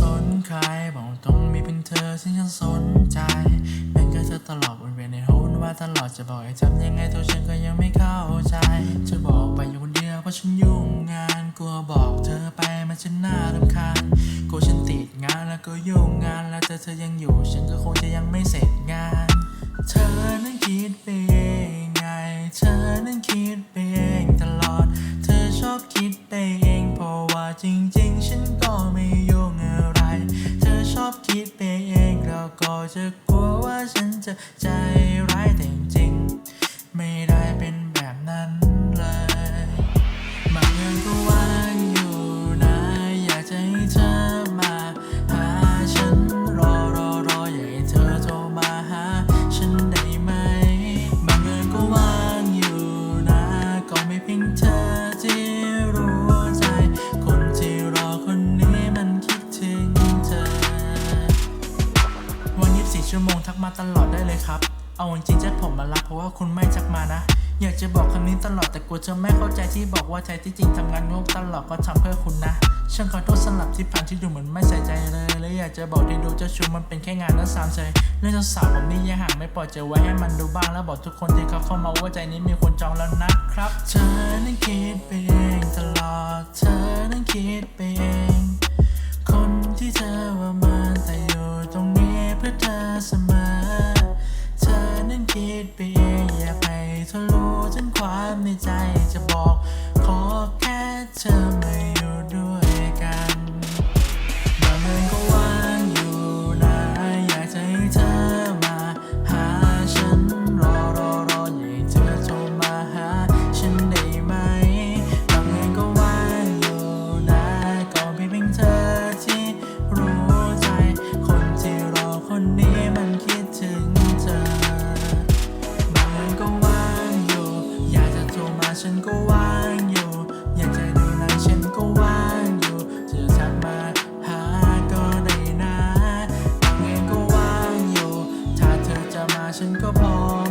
สงสัยบอกตรงมีเป็นเธอที่ฉันสนใจเป็นแค่เธอตลอดวนเวียนในหุ่นว่าตลอดจะบอกให้ทำยังไงตัวฉันก็ยังไม่เข้าใจจะบอกไปอยู่คนเดียวเพราะฉันยุ่งงาน กลัวบอกเธอไปมันจะน่ารำคาญกลัวฉันติดงานแล้วก็ยุ่งงาน แล้วแต่เธอยังอยู่ ฉันก็คงจะยังไม่เสร็จงาน เธอนั้นคิดไปเองไง เธอนั้นคิดไปเองตลอด เธอชอบคิดไปเองเพราะว่าจริง ๆ ฉันก็ไม่ อชอบคิดไปเองแล้วก็จะกลัวว่าฉันจะใจร้ายแต่จริง ไม่ได้เป็น งทักมาตลอดได้เลยครับ เอาจริงๆจะผมมารับเพราะว่าคุณไม่ทักมานะ อยากจะบอกคำนี้ตลอดแต่กลัวเธอไม่เข้าใจที่บอกว่าใจที่จริงทำงานงกตลอดก็ทำเพื่อคุณนะฉันขอโทษสำหรับที่ผ่านที่ดูเหมือนไม่ใส่ใจเลยและอยากจะบอกที่ดูเจ้าชูมันเป็นแค่งานและสามเฉยเรื่องเจ้าสาวผมนี่ยังห่างไม่ปล่อยจะไว้ให้มันดูบ้างแล้วบอกทุกคนที่เขาเข้ามาว่าใจนี้มีคนจองแล้วนะครับ เธอนั้นคิดไปเองตลอด เธอนั้นคิดไปเอง นั้นคิดไปเองอยากให้เธอรู้ถึงความในใจจะบอกขอแฉันก็พอ